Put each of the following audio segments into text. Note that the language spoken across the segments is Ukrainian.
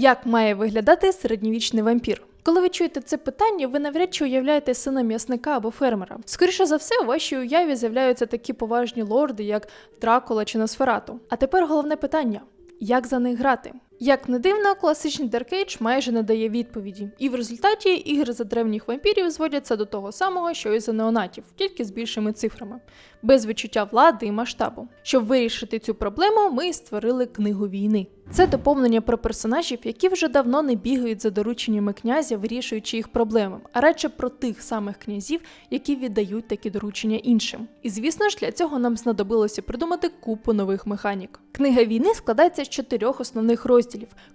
Як має виглядати середньовічний вампір? Коли ви чуєте це питання, ви навряд чи уявляєте сина м'ясника або фермера. Скоріше за все, у вашій уяві з'являються такі поважні лорди, як Дракула чи Носферату. А тепер головне питання: як за них грати? Як не дивно, класичний Dark Age майже не дає відповіді, і в результаті ігри за древніх вампірів зводяться до того самого, що і за неонатів, тільки з більшими цифрами, без відчуття влади і масштабу. Щоб вирішити цю проблему, ми створили книгу війни. Це доповнення про персонажів, які вже давно не бігають за дорученнями князя, вирішуючи їх проблеми, а радше про тих самих князів, які віддають такі доручення іншим. І звісно ж, для цього нам знадобилося придумати купу нових механік. Книга війни складається з чотирьох основних розділів,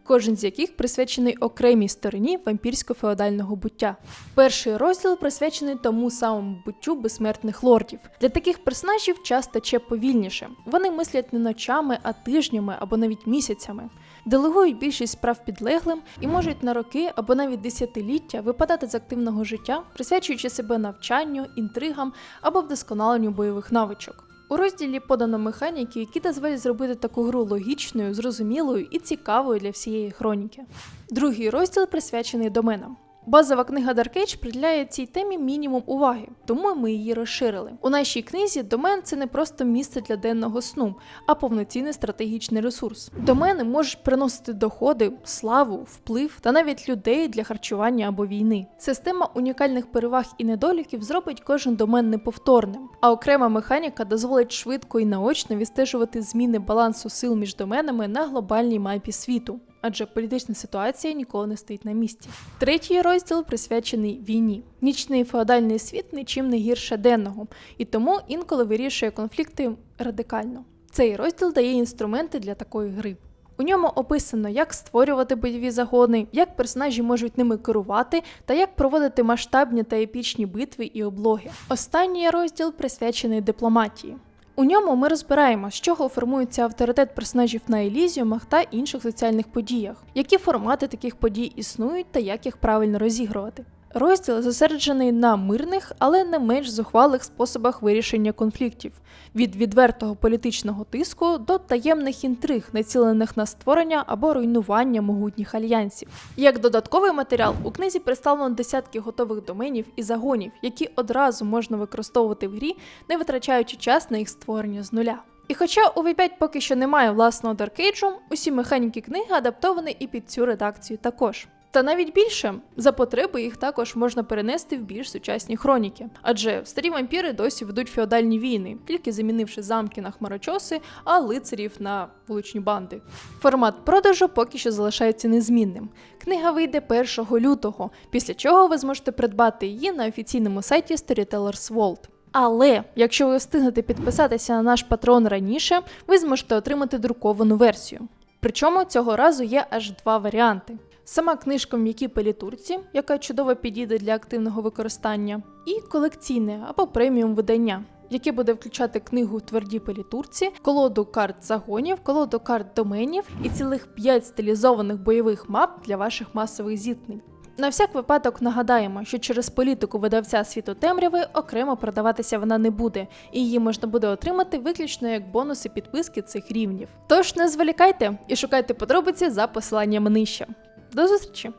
кожен з яких присвячений окремій стороні вампірсько-феодального буття. Перший розділ присвячений тому самому буттю безсмертних лордів. Для таких персонажів час тече повільніше. Вони мислять не ночами, а тижнями або навіть місяцями. Делегують більшість справ підлеглим і можуть на роки або навіть десятиліття випадати з активного життя, присвячуючи себе навчанню, інтригам або вдосконаленню бойових навичок. У розділі подано механіки, які дозволять зробити таку гру логічною, зрозумілою і цікавою для всієї хроніки. Другий розділ присвячений доменам. Базова книга Dark приділяє цій темі мінімум уваги, тому ми її розширили. У нашій книзі домен це не просто місце для денного сну, а повноцінний стратегічний ресурс. Домени можуть приносити доходи, славу, вплив та навіть людей для харчування або війни. Система унікальних переваг і недоліків зробить кожен домен неповторним, а окрема механіка дозволить швидко і наочно відстежувати зміни балансу сил між доменами на глобальній мапі світу адже політична ситуація ніколи не стоїть на місці. Третій розділ присвячений війні. Нічний феодальний світ нічим не гірше денного, і тому інколи вирішує конфлікти радикально. Цей розділ дає інструменти для такої гри. У ньому описано, як створювати бойові загони, як персонажі можуть ними керувати та як проводити масштабні та епічні битви і облоги. Останній розділ присвячений дипломатії. У ньому ми розбираємо, з чого формується авторитет персонажів на елізіумах та інших соціальних подіях, які формати таких подій існують та як їх правильно розігрувати. Розділ зосереджений на мирних, але не менш зухвалих способах вирішення конфліктів від відвертого політичного тиску до таємних інтриг, націлених на створення або руйнування могутніх альянсів. Як додатковий матеріал у книзі представлено десятки готових доменів і загонів, які одразу можна використовувати в грі, не витрачаючи час на їх створення з нуля. І хоча у V5 поки що немає власного даркейджу, усі механіки книги адаптовані і під цю редакцію також. Та навіть більше за потреби їх також можна перенести в більш сучасні хроніки, адже старі вампіри досі ведуть феодальні війни, тільки замінивши замки на хмарочоси, а лицарів на вуличні банди. Формат продажу поки що залишається незмінним. Книга вийде 1 лютого, після чого ви зможете придбати її на офіційному сайті Storytellers World. Але якщо ви встигнете підписатися на наш патрон раніше, ви зможете отримати друковану версію. Причому цього разу є аж два варіанти. Сама книжка в м'якій палітурці, яка чудово підійде для активного використання, і колекційне або преміум видання, яке буде включати книгу в твердій палітурці, колоду карт загонів, колоду карт доменів і цілих 5 стилізованих бойових мап для ваших масових зіткнень. На всяк випадок нагадаємо, що через політику видавця світу темряви окремо продаватися вона не буде, і її можна буде отримати виключно як бонуси підписки цих рівнів. Тож не зволікайте і шукайте подробиці за посиланням нижче. До зустрічі!